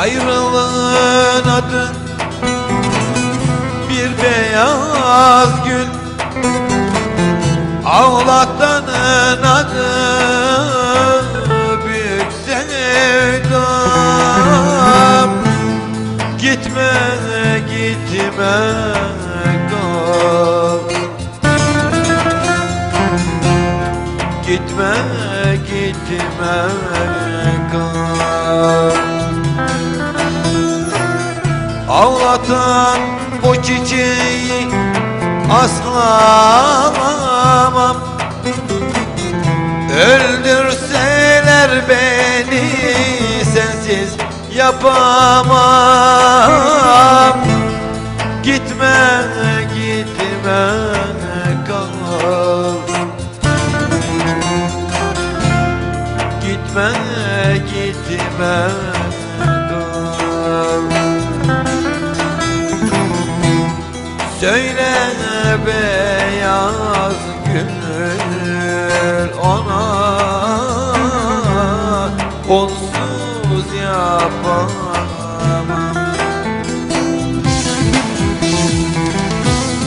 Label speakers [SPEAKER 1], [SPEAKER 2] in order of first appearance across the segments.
[SPEAKER 1] Ayrılığın adı bir beyaz gül. Ağlatanın adı büyük sevdam Gitme gitme kal. Gitme gitme kal Ağlatan bu çiçeği aslamam. Öldürseler beni sensiz yapamam. Gitme gitme kal Gitme gitme Söyle beyaz gül ona. Onsuz yapamam.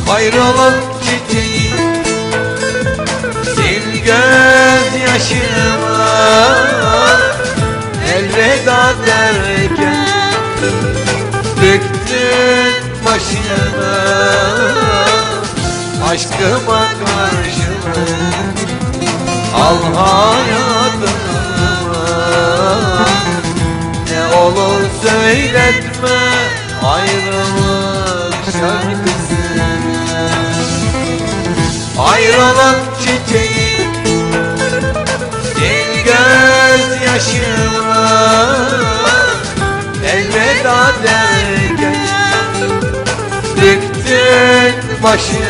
[SPEAKER 1] Ayrılık çiçeği. Sil göz yaşımı Elveda derken. Döktün başını Aşkıma karşılık Al hayatımı. Ne olur söyletme Ayrılık şarkısını. Ayrılık çiçeği Sil göz başı